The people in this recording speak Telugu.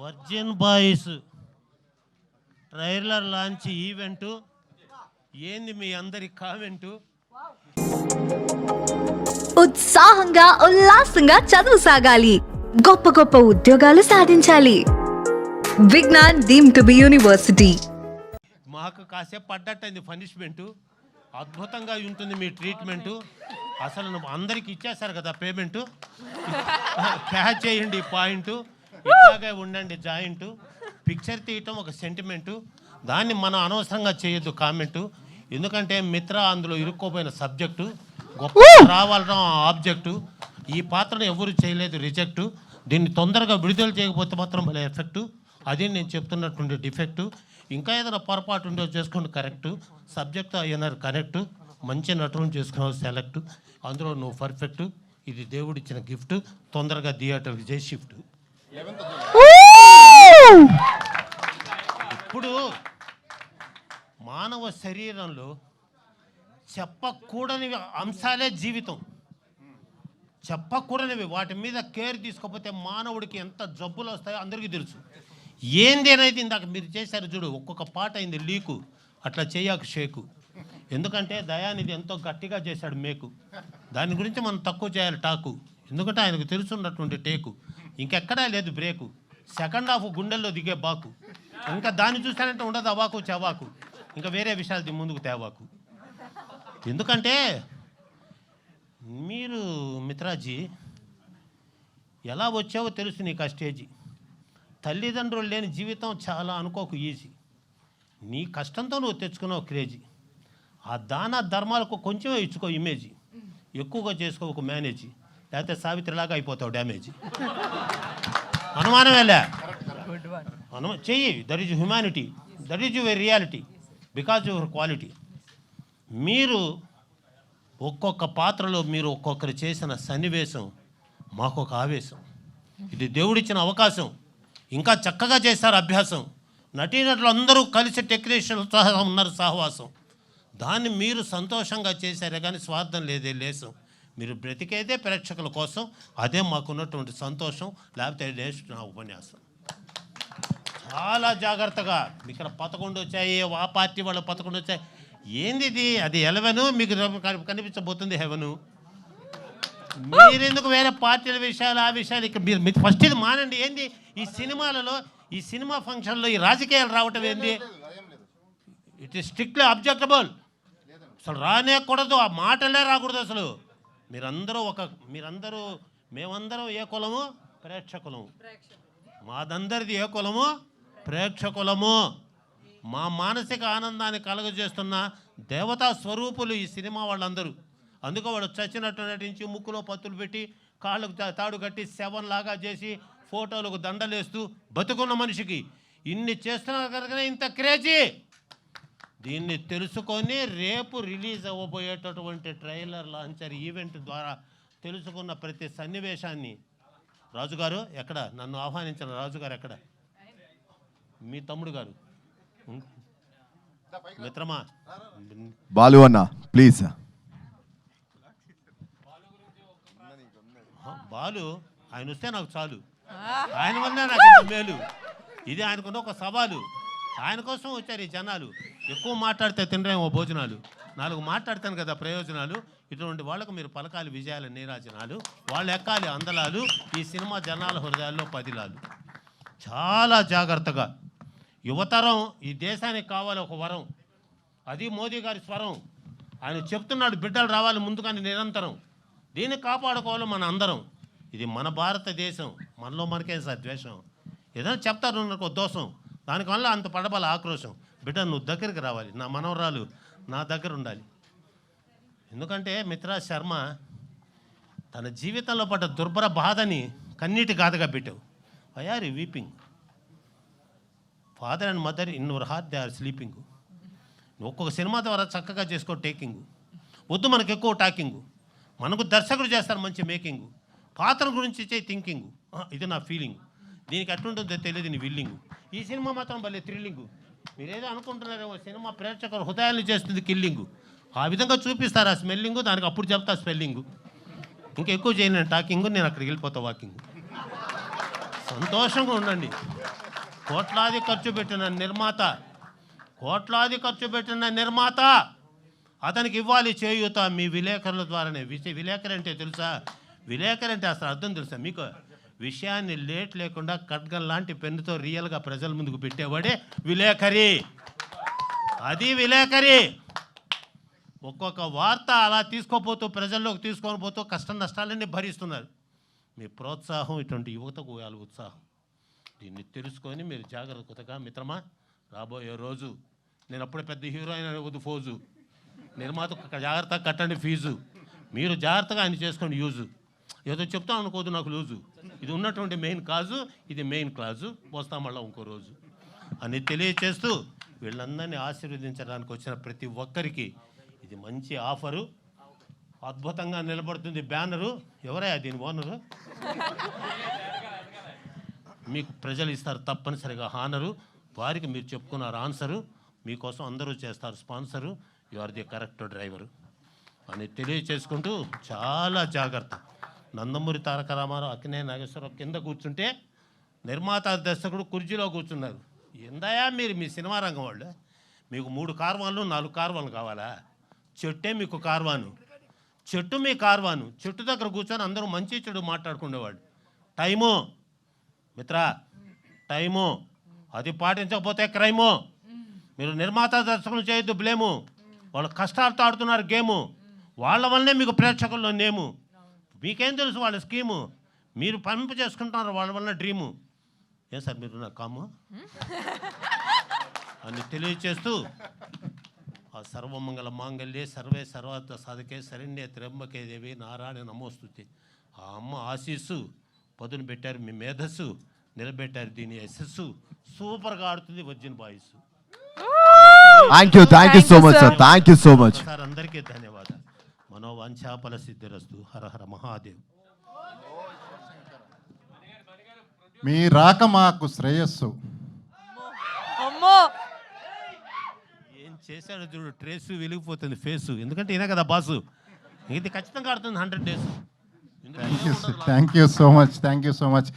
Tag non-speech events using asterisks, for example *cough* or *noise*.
Virgin boys trailer launch event ఏంది మీ అందరి కామెంటు? ఉత్సాహంగా ఉల్లాసంగా చదువు సాగాలి. గొప్ప గొప్ప ఉద్యోగాలు సాధించాలి. Vignan deem to be university. మాకు కాసేపు పడ్డట్టయింది పనిష్మెంటు అద్భుతంగా ఉంటుంది మీ ట్రీట్మెంటు అసలు అందరికి ఇచ్చేస్తారు కదా పేమెంటు క్యాచ్ *laughs* చేయండి పాయింట్ ఇట్లాగే ఉండండి జాయింట్. పిక్చర్ తీయటం ఒక సెంటిమెంటు దాన్ని మనం అనవసరంగా చేయొద్దు కామెంటు ఎందుకంటే మిత్ర అందులో ఇరుక్కోపోయిన సబ్జెక్టు గొప్ప రావాలడం ఆబ్జెక్టు ఈ పాత్రను ఎవరు చేయలేదు రిజెక్టు దీన్ని తొందరగా విడుదల చేయకపోతే మాత్రం భలే ఎఫెక్టు అది నేను చెప్తున్నటువంటి డిఫెక్టు ఇంకా ఏదైనా పొరపాటు ఉందో చేసుకోండి కరెక్టు సబ్జెక్ట్ అయినారు కరెక్టు మంచి నటులను చేసుకున్నావు సెలెక్ట్ అందులో నువ్వు పర్ఫెక్ట్ ఇది దేవుడిచ్చిన గిఫ్ట్ తొందరగా థియేటర్కి చేసి షిఫ్ట్ ఇప్పుడు మానవ శరీరంలో చెప్పకూడని అంశాలే జీవితం. చెప్పకూడనివి వాటి మీద కేర్ తీసుకోకపోతే మానవుడికి ఎంత జబ్బులు వస్తాయో అందరికీ తెలుసు. ఏంది అనేది ఇందాక మీరు చేశారు చూడు ఒక్కొక్క పాట అయింది లీకు అట్లా చేయకు షేకు. ఎందుకంటే దయానిధి ఎంతో గట్టిగా చేశాడు మేకు. దాని గురించి మనం తక్కువ చేయాలి టాకు. ఎందుకంటే ఆయనకు తెలుసున్నటువంటి టేకు. ఇంకెక్కడా లేదు బ్రేకు. సెకండ్ హాఫ్ గుండెల్లో దిగే బాకు. ఇంకా దాన్ని చూస్తానంటే ఉండదు అవాకు చవాకు. ఇంకా వేరే విషయాలు ముందుకు తేవాకు. ఎందుకంటే మీరు మిత్రాజీ ఎలా వచ్చావో తెలుసు నీకు ఆ స్టేజీ. తల్లిదండ్రులు లేని జీవితం చాలా అనుకోకు ఈజీ. నీ కష్టంతో నువ్వు తెచ్చుకున్నావు క్రేజీ. ఆ దాన ధర్మాలకు కొంచెమే ఇచ్చుకో ఇమేజీ. ఎక్కువగా చేసుకో ఒక మేనేజీ. లేకపోతే సావిత్రిలాగా అయిపోతావు డ్యామేజీ. అనుమానమేలే అనుమా చెయ్యి that is humanity that is your reality because your quality మీరు ఒక్కొక్క పాత్రలో మీరు ఒక్కొక్కరు చేసిన సన్నివేశం మాకు ఒక ఆవేశం. ఇది దేవుడిచ్చిన అవకాశం. ఇంకా చక్కగా చేశారు అభ్యాసం. నటీనటులు అందరూ కలిసి టెక్నీషియన్ ఉన్నారు సహవాసం. దాన్ని మీరు సంతోషంగా చేశారే కానీ స్వార్థం లేదే లేసం. మీరు బ్రతికేదే ప్రేక్షకుల కోసం అదే మాకున్నటువంటి సంతోషం. లేకపోతే లేస్ట్ నా ఉపన్యాసం. చాలా జాగ్రత్తగా. ఇక్కడ పదకొండు వచ్చాయి ఆ పార్టీ వాళ్ళు పదకొండు వచ్చాయి. ఏంది ఇది? అది ఎలవెను? మీకు కని- కనిపించబోతుంది హెవెను. మీరెందుకు వేరే పార్టీల విషయాలు ఆ విషయాలు ఇక్కడ మీరు మీరు ఫస్ట్ ఇది మానండి. ఏంది? ఈ సినిమాలలో ఈ సినిమా ఫంక్షన్లో ఈ రాజకీయాలు రావటం ఏంది? ఇట్ ఈస్ స్ట్రిక్ట్లీ అబ్జెక్టబుల్ అసలు రానేకూడదు ఆ మాటలే రాకూడదు అసలు. మీరందరూ ఒక మీరందరూ మేమందరం ఏ కులము? ప్రేక్షకులము. మాదందరిది ఏ కులము? ప్రేక్షకులము. మా మానసిక ఆనందాన్ని కలుగజేస్తున్న దేవతా స్వరూపులు ఈ సినిమా వాళ్ళందరూ. అందుకే వాడు చచ్చినట్టు నటించి ముక్కులో పత్తులు పెట్టి కాళ్ళకు తా- తాడు కట్టి శవన్ లాగా చేసి ఫోటోలకు దండలేస్తూ బతుకున్న మనిషికి. ఇన్ని చేస్తున్నారు కనుకనే ఇంత క్రేజీ! దీన్ని తెలుసుకొని రేపు రిలీజ్ అవ్వబోయేటటువంటి ట్రైలర్ లాంచర్ ఈవెంట్ ద్వారా తెలుసుకున్న ప్రతి సన్నివేశాన్ని. రాజుగారు ఎక్కడ? నన్ను ఆహ్వానించిన రాజుగారు ఎక్కడ? మీ తమ్ముడు గారు? మిత్రమా? బాలు అన్న ప్లీజ్. బాలు ఆయన వస్తే నాకు చాలు. ఆయన వల్లే నాకు మేలు. ఇది ఆయనకున్న ఒక సవాలు. ఆయన కోసం వచ్చారు ఈ జనాలు. ఎక్కువ మాట్లాడితే తినరేమో భోజనాలు. నాలుగు మాట్లాడతాను కదా ప్రయోజనాలు. ఇటువంటి వాళ్ళకు మీరు పలకాలి విజయాల నీరాజనాలు. వాళ్ళు ఎక్కాలి అందలాలు. ఈ సినిమా జనాల హృదయాల్లో పదిలాలు. చాలా జాగ్రత్తగా. యువతరం ఈ దేశానికి కావాలి ఒక వరం. అది మోదీ గారి స్వరం. ఆయన చెప్తున్నాడు బిడ్డలు రావాలి ముందుగానే నిరంతరం. దీన్ని కాపాడుకోవాలి మన అందరం. ఇది మన భారతదేశం. మనలో మనకే సార్ ద్వేషం. ఏదైనా చెప్తారు నాకు దోషం దానివల్ల అంత పడబల ఆక్రోశం. బిడ్డ నువ్వు దగ్గరికి రావాలి. నా మనవరాలు నా దగ్గర ఉండాలి. ఎందుకంటే మిత్రా శర్మ తన జీవితంలో పడ్డ దుర్భర బాధని కన్నీటి గాథగా పెట్టావు. Why are weeping father and mother in your heart they are sleeping ఒక్కొక్క సినిమా ద్వారా చక్కగా చేసుకో టేకింగ్ వద్దు మనకు ఎక్కువ టాకింగ్ మనకు దర్శకుడు చేస్తారు మంచి మేకింగ్ పాత్ర గురించి చేయి థింకింగ్ ఇది నా ఫీలింగ్ దీనికి ఎట్లుంటుందో తెలియదు నీ విల్లింగ్ ఈ సినిమా మాత్రం భలే థ్రిల్లింగ్ మీరేదో అనుకుంటున్నారేమో సినిమా ప్రేక్షకుల హృదయాన్ని చేస్తుంది కిల్లింగ్ ఆ విధంగా చూపిస్తారు ఆ స్మెల్లింగ్? దానికి అప్పుడు చెప్తా స్మెల్లింగ్. ఇంకెక్కువ చేయను నేను టాకింగ్ నేను అక్కడికి వెళ్ళిపోతా వాకింగ్. సంతోషంగా ఉండండి. కోట్లాది ఖర్చు పెట్టిన నిర్మాత కోట్లాది ఖర్చు పెట్టిన నిర్మాత అతనికి ఇవ్వాలి చేయూత మీ విలేకరుల ద్వారానే. విష విలేకరు అంటే తెలుసా? విలేకరు అంటే అసలు అర్థం తెలుసా? మీకు విషయాన్ని లేట్ లేకుండా ఖడ్గం లాంటి పెన్నుతో రియల్గా ప్రజల ముందుకు పెట్టేవాడే విలేకరి. అది విలేకరి. ఒక్కొక్క వార్త అలా తీసుకోపోతూ ప్రజల్లోకి తీసుకొని పోతూ కష్ట నష్టాలన్నీ భరిస్తున్నారు. మీ ప్రోత్సాహం ఇటువంటి యువతకు ఇవ్వాలి ఉత్సాహం. దీన్ని తెలుసుకొని మీరు జాగ్రత్తగా మిత్రమా రాబోయే రోజు నేను అప్పుడే పెద్ద హీరోయిన్ వద్దు ఫోజు. నిర్మాత జాగ్రత్తగా కట్టండి ఫీజు. మీరు జాగ్రత్తగా ఆయన చేసుకోండి యూజు. ఏదో చెప్తాను అనుకోదు నాకు లూజు. ఇది ఉన్నటువంటి మెయిన్ కాజు ఇది మెయిన్ క్లాజు. వస్తాం మళ్ళీ ఇంకో రోజు. అని తెలియచేస్తూ వీళ్ళందరినీ ఆశీర్వదించడానికి వచ్చిన ప్రతి ఒక్కరికి ఇది మంచి ఆఫరు. అద్భుతంగా నిలబడుతుంది బ్యానరు. ఎవరయ్యా దీని ఓనరు? మీకు ప్రజలు ఇస్తారు తప్పనిసరిగా హానరు. వారికి మీరు చెప్పుకున్నారు ఆన్సరు. మీకోసం అందరూ చేస్తారు sponsor. You are the correct driver. అని తెలియచేసుకుంటూ చాలా జాగ్రత్త. నందమూరి తారక రామారావు అక్కినే నాగేశ్వరరావు కింద కూర్చుంటే నిర్మాత దర్శకుడు కుర్చీలో కూర్చున్నారు. ఎందయా మీరు మీ సినిమా రంగం వాళ్ళు? మీకు మూడు కార్వాన్లు నాలుగు కార్వాన్లు కావాలా? చెట్టే మీకు కార్వాను. చెట్టు మీ కార్వాను. చెట్టు దగ్గర కూర్చొని అందరూ మంచి చెడు మాట్లాడుకునేవాడు టైము. మిత్రా టైము. అది పాటించకపోతే క్రైము. మీరు నిర్మాత దర్శకులు చేయొద్దు బ్లేము. వాళ్ళు కష్టాలతో ఆడుతున్నారు గేము. వాళ్ళ వల్లనే మీకు ప్రేక్షకుల్లో నేము. మీకేం తెలుసు వాళ్ళ స్కీము? మీరు పంపు చేసుకుంటున్నారు వాళ్ళ వల్ల డ్రీము. ఏం సార్ మీరు నా కాము? అని తెలియచేస్తూ ఆ సర్వమంగళ మాంగళ్యే సర్వే సర్వార్థ సాధకే శరణ్య త్రంబకే దేవి నారాయణ నమోస్తుతి. ఆ అమ్మ ఆశీస్సు పదును పెట్టారు మీ మేధస్సు నిలబెట్టారు దీని యశస్సు. సూపర్గా ఆడుతుంది virgin boys thank you thank you so much sir thank you so much sir అందరికీ ధన్యవాదాలు. మనోవాంఛాపల సిద్ధిరస్తు హర హర మహాదేవ్. మీ రాక మాకు శ్రేయస్సు. అమ్మో! ఏం చేశాడు చూడు ట్రేసు వెలిగిపోతుంది ఫేసు. ఎందుకంటే ఈయన కదా బాసు. ఇది ఖచ్చితంగా ఆడుతుంది hundred days. Thank you so much thank you so much